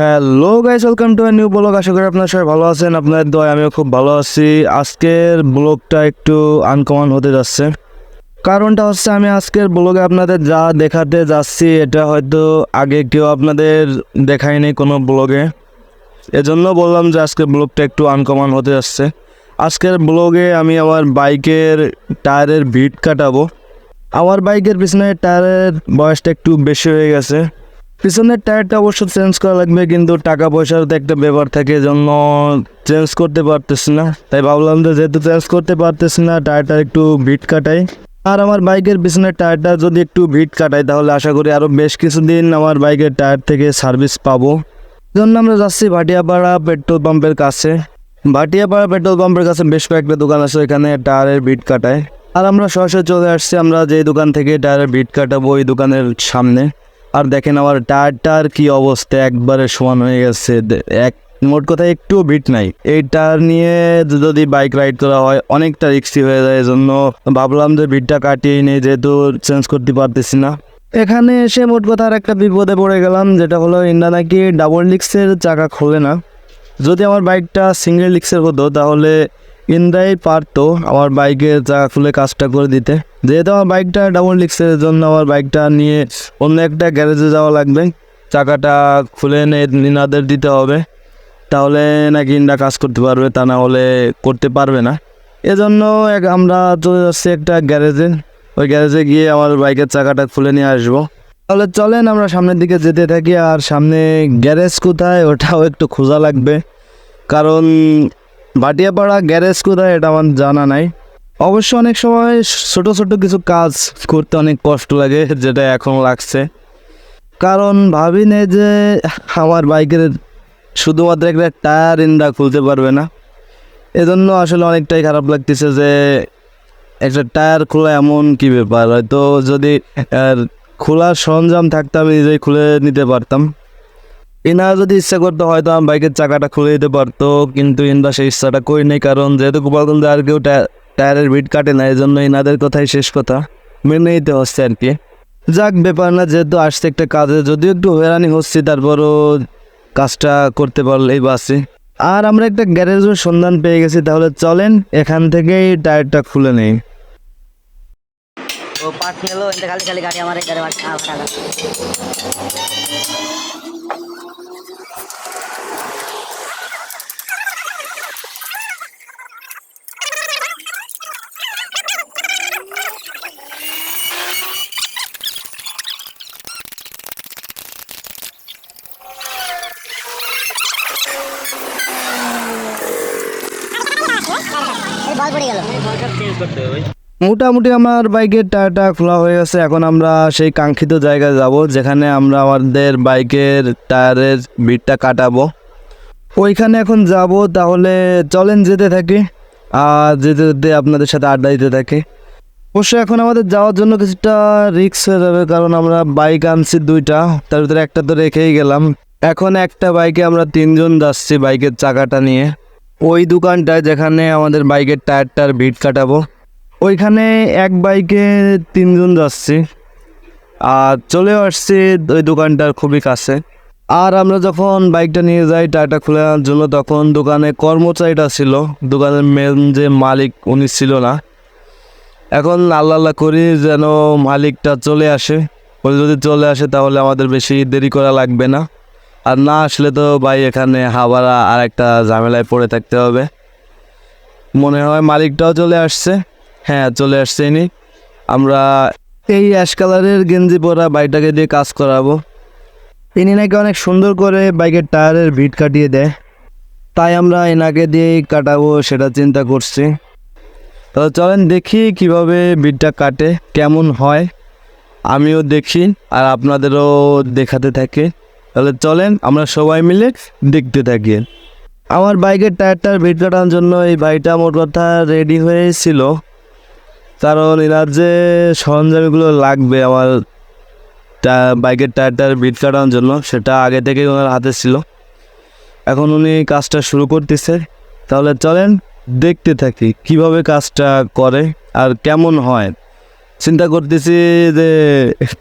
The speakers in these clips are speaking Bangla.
Hello guys welcome to new blog আশা করি আপনারা সবাই ভালো আছেন, আপনাদের দয় আমিও খুব ভালো আছি। আজকের ব্লগটা একটু আনকমন হতে যাচ্ছে। কারণটা হচ্ছে আমি আজকের ব্লগে আপনাদের যা দেখাতে যাচ্ছি, এটা হয়তো আগে কেউ আপনাদের দেখায়নি কোনো ব্লগে এজন্য বললাম যে আজকের ব্লগটা একটু আনকমন হতে যাচ্ছে। আজকের ব্লগে আমি আমার বাইকের টায়ারের ভিট কাটাবো। আমার বাইকের পিছনে টায়ারের বয়সটা একটু বেশি হয়ে গেছে। পিছনের টায়ারটা অবশ্য চেঞ্জ করা লাগবে, কিন্তু টাকা পয়সার তো একটা ব্যাপার থাকে, জন্য চেঞ্জ করতে পারতেছি না। তাই ভাবলাম যে যেহেতু চেঞ্জ করতে পারতেছি না, টায়ারটা একটু ভিট কাটাই। আর আমার বাইকের পিছনের টায়ারটা যদি একটু ভিট কাটাই, তাহলে আশা করি আরও বেশ কিছুদিন আমার বাইকের টায়ার থেকে সার্ভিস পাবো। জন্য আমরা যাচ্ছি ভাটিয়াপাড়া পেট্রোল পাম্পের কাছে। ভাটিয়াপাড়া পেট্রোল পাম্পের কাছে বেশ কয়েকটা দোকান আছে এখানে টায়ারের ভিট কাটায় আর আমরা সরাসরি চলে আসছি, আমরা যে দোকান থেকে টায়ারের ভিট কাটাবো, ওই দোকানের সামনে। আর দেখেন আমার টায়ারটার কি অবস্থা, একবারে সমান হয়ে গেছে। এক, মোট কথা একটু ভিট নাই। এই টায়ার নিয়ে যদি বাইক রাইড করা হয়, অনেকটা রিক্সি হয়ে যায় এজন্য ভাবলাম যে বিটটা কাটিয়ে নেই, যেহেতু চেঞ্জ করতে পারতেছি না। এখানে এসে মোট কথা আর একটা বিপদে পড়ে গেলাম, যেটা হলো ইন্ডা নাকি ডাবল ডিক্সের চাকা খোলে না। যদি আমার বাইকটা সিঙ্গেল ডিক্সের হতো, তাহলে ইন্দ্রাই পারতো আমার বাইকের চাকা খুলে কাজটা করে দিতে। যেহেতু আমার বাইকটা ডাবল ডিক্সের জন্য আমার বাইকটা নিয়ে অন্য একটা গ্যারেজে যাওয়া লাগবে। চাকাটা খুলে এনে নিনাদের দিতে হবে। তাহলে নাকি ইন্ডা কাজ করতে পারবে, তা না হলে করতে পারবে না। এজন্য এক আমরা চলে যাচ্ছি একটা গ্যারেজে ওই গ্যারেজে গিয়ে আমার বাইকের চাকাটা খুলে নিয়ে আসব। তাহলে চলেন আমরা সামনের দিকে যেতে থাকি, আর সামনে গ্যারেজ কোথায়? ওটাও একটু খোঁজা লাগবে। কারণ ভাটিয়াপাড়া গ্যারেজ কোথায় এটা আমার জানা নাই। অবশ্য অনেক সময় ছোট ছোট কিছু কাজ করতে অনেক কষ্ট লাগে, যেটা এখন লাগছে। কারণ ভাবি নে যে আমার বাইকের শুধুমাত্র একটা টায়ার ইন্ডা খুলতে পারবে না। এজন্য আসলে অনেকটাই খারাপ লাগতেছে যে একটা টায়ার খোলা এমন কি ব্যাপার? হয়তো যদি খোলার সরঞ্জাম থাকতো আমি নিজেই খুলে নিতে পারতাম। ইনা যদি ইচ্ছা করতো হয়তো আমার বাইকের চাকাটা খুলে দিতে পারতো কিন্তু ইনদা সেই ইচ্ছাটা করি নাই কারণ যেহেতু গোপালগঞ্জে আর কেউ টায়া- টায়ারের ভিট কাটে না এই জন্য ইনাদের কথাই শেষ কথা মেনে নিতে হচ্ছে আর কি যাক ব্যাপার না যেহেতু আসছে একটা কাজে যদিও একটু হয়রানি হচ্ছে তারপরও কাজটা করতে পারলেই বাসে আর আমরা একটা গ্যারেজের সন্ধান পেয়ে গেছি তাহলে চলেন এখান থেকেই টায়ারটা খুলে নেই वो पार्ट में लो इनसे खाली खाली गाड़ी हमारे घर वाले মোটামুটি আমার বাইকের টায়ারটা খোলা হয়ে গেছে। এখন আমরা সেই কাঙ্ক্ষিত জায়গায় যাব, যেখানে আমরা আমাদের বাইকের টায়ারের ভিড়টা কাটাবো। ওইখানে এখন যাব, তাহলে চলেন যেতে থাকি, আর যেতে যেতে আপনাদের সাথে আড্ডা দিতে থাকি। অবশ্য এখন আমাদের যাওয়ার জন্য কিছুটা রিক্স হয়ে যাবে, কারণ আমরা বাইক আনছি দুইটা, তার ভিতরে একটা তো রেখেই গেলাম। এখন একটা বাইকে আমরা তিনজন যাচ্ছি বাইকের চাকাটা নিয়ে। ওই দোকানটায় যেখানে আমাদের বাইকের টায়ারটার বিট কাটাবো, ওইখানে এক বাইকে তিনজন যাচ্ছি। আর চলেও আসছি ওই দোকানটার খুবই কাছে। আর আমরা যখন বাইকটা নিয়ে যাই, টায়ারটা খুলে আনার জন্য, তখন দোকানে কর্মচারীটা ছিল। দোকানের মেন যে মালিক, উনি ছিল না। এখন আল্লাহ আল্লাহ করি যেন মালিকটা চলে আসে। ও যদি চলে আসে, তাহলে আমাদের বেশি দেরি করা লাগবে না। আর না আসলে তো ভাই এখানে হাওয়ারা আর একটা ঝামেলায় পড়ে থাকতে হবে। মনে হয় মালিকটাও চলে আসছে। হ্যাঁ চলে আসছে ইনি। আমরা এই অ্যাশ কালারের গেঞ্জি পরা বাইকটাকে দিয়ে কাজ করাবো। ইনি নাকি অনেক সুন্দর করে বাইকের টায়ারের ভিট কাটিয়ে দেয়। তাই আমরা এনাকে দিয়েই কাটাবো সেটা চিন্তা করছি। তো চলেন দেখি কীভাবে বিটটা কাটে, কেমন হয়। আমিও দেখি আর আপনাদেরও দেখাতে থাকি। তাহলে চলেন আমরা সবাই মিলে দেখতে থাকি। আমার বাইকের টায়ারটার ভিট কাটানোর জন্য এই বাইকটা মোট কথা রেডি হয়েছিল। কারণ এনার যে সরঞ্জামগুলো লাগবে আমার বাইকের টায়ারটার বিট কাটানোর জন্য, সেটা আগে থেকেই ওনার হাতে ছিল। এখন উনি কাজটা শুরু করতেছে। তাহলে চলেন দেখতে থাকি কীভাবে কাজটা করে আর কেমন হয়। চিন্তা করতেছি যে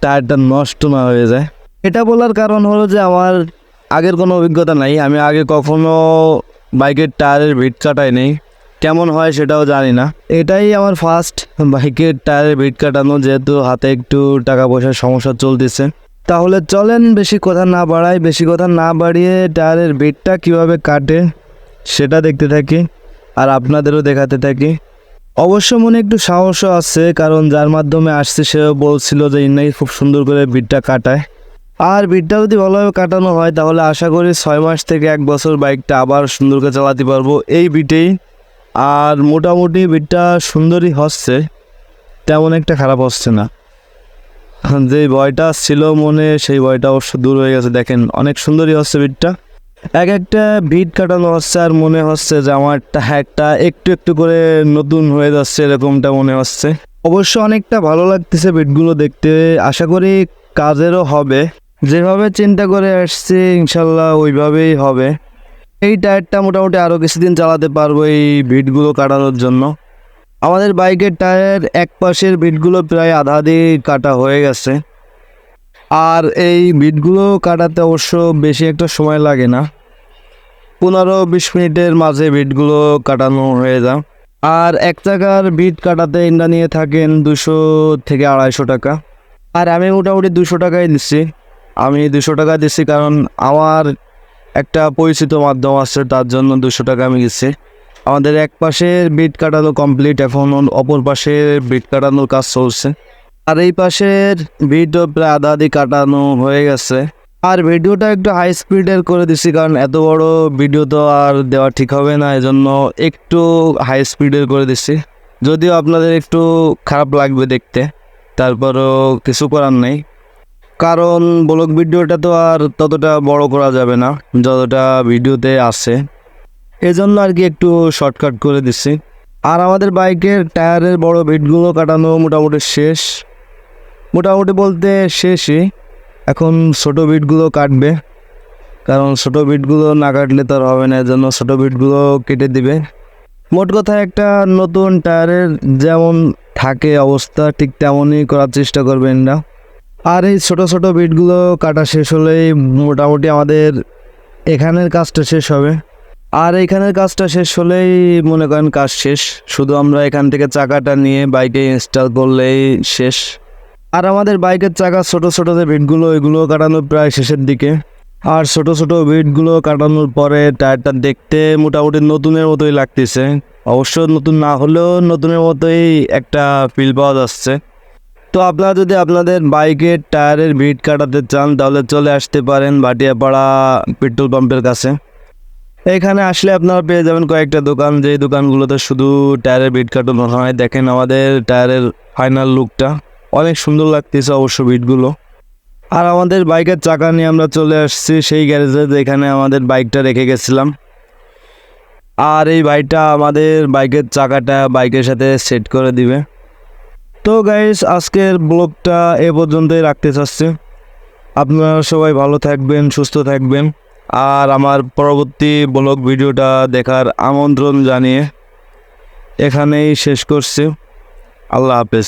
টায়ারটা নষ্ট না হয়ে যায়। এটা বলার কারণ হলো যে আমার আগের কোনো অভিজ্ঞতা নাই। আমি আগে কখনো বাইকের টায়ারের ভিট কাটাই নেই কেমন হয় সেটাও জানি না। এটাই আমার ফার্স্ট বাইকের টায়ারের ভিট কাটানো, যেহেতু হাতে একটু টাকা পয়সার সমস্যা চলতেছে। তাহলে চলেন, বেশি কথা না বাড়াই, বেশি কথা না বাড়িয়ে টায়ারের ভিটটা কীভাবে কাটে সেটা দেখতে থাকি আর আপনাদেরও দেখাতে থাকি। অবশ্য মনে একটু সাহসও আছে, কারণ যার মাধ্যমে আসছে সেও বলছিল যে ইনাই খুব সুন্দর করে বিটটা কাটায়। আর বিটটা যদি ভালোভাবে কাটানো হয়, তাহলে আশা করি ছয় মাস থেকে এক বছর বাইকটা আবার সুন্দর করে চালাতে পারব এই বিটেই। আর মোটামুটি বিটটা সুন্দরই হচ্ছে, তেমন একটা খারাপ হচ্ছে না। যে ভয়টা ছিল মনে, সেই ভয়টা অবশ্য দূর হয়ে গেছে, দেখেন অনেক সুন্দরই হচ্ছে বিটটা। এক একটা বিট কাটানো হচ্ছে আর মনে হচ্ছে যে আমারটা একটা একটু একটু করে নতুন হয়ে যাচ্ছে, এরকমটা মনে হচ্ছে। অবশ্য অনেকটা ভালো লাগতেছে বিটগুলো দেখতে, আশা করি কাজেরও হবে। যেভাবে চিন্তা করে আসছি, ইনশাল্লাহ ওইভাবেই হবে। এই টায়ারটা মোটামুটি আরও কিছুদিন চালাতে পারব এই বিটগুলো কাটানোর জন্য। আমাদের বাইকের টায়ার এক পাশের বিটগুলো প্রায় আধা আধি কাটা হয়ে গেছে। আর এই বিটগুলো কাটাতে অবশ্য বেশি একটা সময় লাগে না। পনেরো বিশ মিনিটের মাঝে বিটগুলো কাটানো হয়ে যায়। আর এক টাকার বিট কাটাতে ইন্ডা নিয়ে থাকেন দুশো থেকে আড়াইশো টাকা। আর আমি মোটামুটি দুশো টাকাই দিচ্ছি। আমি দুশো টাকা দিচ্ছি কারণ আমার একটা পরিচিত মাধ্যম আছে, তার জন্য দুশো টাকা আমি দিচ্ছি আমাদের এক পাশের বিট কাটানো কমপ্লিট এখন অপর পাশের বিট কাটানোর কাজ চলছে। আর এই পাশের ভিডিও প্রায় আধা আধি কাটানো হয়ে গেছে। আর ভিডিওটা একটু হাই স্পিডের করে দিছি কারণ এত বড় ভিডিও তো আর দেওয়া ঠিক হবে না, এজন্য একটু হাই স্পিডের করে দিছি। যদিও আপনাদের একটু খারাপ লাগবে দেখতে, তারপরও কিছু করার নেই। কারণ ব্লগ ভিডিওটা তো আর ততটা বড় করা যাবে না, যতটা ভিডিওতে আছে। এজন্য আর কি একটু শর্টকাট করে দিছি আর আমাদের বাইকের টায়ারের বড় বিটগুলো কাটানো মোটামুটি শেষ। মোটামুটি বলতে শেষই। এখন ছোটো বিটগুলো কাটবে। কারণ ছোটো বিটগুলো না কাটলে তো আর হবে না, এজন্য ছোটো বিটগুলো কেটে দিবে। মোট কথা একটা নতুন টায়ারের যেমন থাকে অবস্থা, ঠিক তেমনই করার চেষ্টা করবেন না আর এই ছোটো ছোটো বিটগুলো কাটা শেষ হলেই মোটামুটি আমাদের এখানের কাজটা শেষ হবে। আর এখানের কাজটা শেষ হলেই মনে করেন কাজ শেষ। শুধু আমরা এখান থেকে চাকাটা নিয়ে বাইকে ইনস্টল করলেই শেষ। আর আমাদের বাইকের চাকা ছোট ছোট যে বিটগুলো, ওইগুলো কাটানো প্রায় শেষের দিকে। আর ছোট ছোট বিটগুলো কাটানোর পরে টায়ারটা দেখতে মোটামুটি নতুনের মতোই লাগতেছে। অবশ্য নতুন না হলেও নতুনের মতোই একটা ফিল পাওয়া যাচ্ছে। তো আপনারা যদি আপনাদের বাইকের টায়ারের ভিট কাটাতে চান, তাহলে চলে আসতে পারেন ভাটিয়াপাড়া পেট্রোল পাম্পের কাছে। এখানে আসলে আপনারা পেয়ে যাবেন কয়েকটা দোকান। যেই দোকানগুলোতে শুধু টায়ারের বিট কাটানো হয়, দেখেন আমাদের টায়ারের ফাইনাল লুকটা। অনেক সুন্দর লাগতেছে অবশ্য বিটগুলো আর আমাদের বাইকের চাকা নিয়ে আমরা চলে আসছি সেই গ্যারেজে, যেখানে আমাদের বাইকটা রেখে গেছিলাম। আর এই বাইকটা আমাদের বাইকের চাকাটা বাইকের সাথে সেট করে দিবে। তো গাইস আজকের ব্লগটা এ পর্যন্তই রাখতে চাচ্ছি। আপনারা সবাই ভালো থাকবেন, সুস্থ থাকবেন। আর আমার পরবর্তী ব্লগ ভিডিওটা দেখার আমন্ত্রণ জানিয়ে এখানেই শেষ করছি। আল্লাহ হাফেজ।